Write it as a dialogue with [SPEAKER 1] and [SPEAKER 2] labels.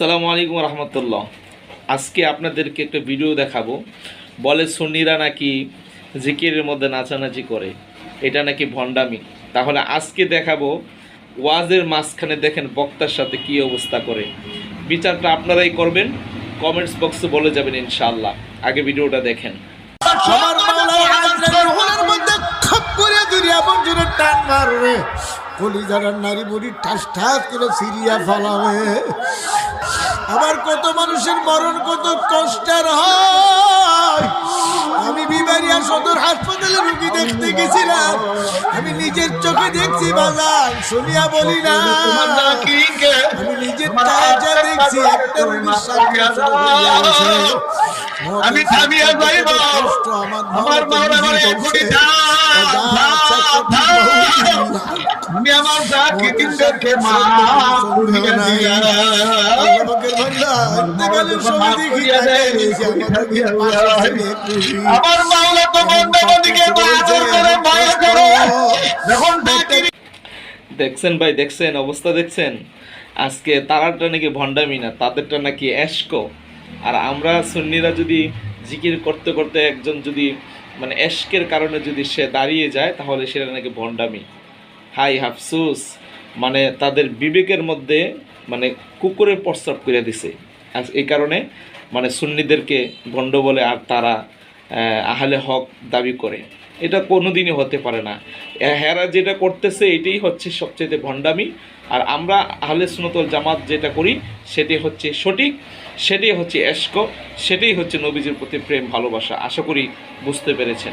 [SPEAKER 1] আসসালামু আলাইকুম রহমতুল্লাহ। আজকে আপনাদেরকে একটা ভিডিও দেখাবো। বলে সুন্নিরা নাকি জিকিরের মধ্যে নাচানাচি করে। এটা নাকি ভণ্ডামি। তাহলে আজকে দেখাবো ওয়াজের মাঝখানে দেখেন বক্তার সাথে কি অবস্থা করে। বিচারটা আপনারাই করবেন, কমেন্টস বক্সে বলে যাবেন ইনশাল্লাহ আগে ভিডিওটা দেখেন।
[SPEAKER 2] রুহুলের মধ্যে করে টান মারবে। কলিজারার নারী বুড়ি ঠাস ঠাস করে সিরিয়া ফলাবে। আবার কত মানুষের মরণ কত কষ্টের হয়। আমি বিবারিয়া সদর হাসপাতালে রুগী দেখতে গেছিলাম। আমি নিজের চোখে দেখছি বাজার শুনিয়া বলি না। আমি নিজের চায়ে দেখছি একটা রুগীর সামনে
[SPEAKER 3] আমি থামিয়া যাইব।
[SPEAKER 2] আমার
[SPEAKER 3] আমার মাওলা আমার এখনই আমি আমার দেয়, আমার মাওলা তো করে করে যখন
[SPEAKER 1] দেখছেন ভাই দেখছেন অবস্থা দেখছেন? আজকে তারাটা নাকি ভণ্ডামি না তাদেরটা নাকি এশকো। আর আমরা সুন্নিরা যদি জিকির করতে করতে একজন যদি মানে এশকের কারণে যদি সে দাঁড়িয়ে যায় তাহলে সেটা নাকি ভণ্ডামি। হাই হাফসুস মানে তাদের বিবেকের মধ্যে মানে কুকুরের প্রস্তাব করে দিছে। আজ এই কারণে মানে সুন্নিদেরকে ভণ্ড বলে আর তারা আহলে হক দাবি করে। এটা কোনোদিনই হতে পারে না। হেরা যেটা করতেছে, এটাই হচ্ছে সবচেয়ে ভণ্ডামি। আর আমরা আহলে সুনতল জামাত যেটা করি সেটি হচ্ছে সঠিক, সেটাই হচ্ছে এশক, সেটাই হচ্ছে নবীজির প্রতি প্রেম, ভালোবাসা। আশা করি বুঝতে পেরেছেন।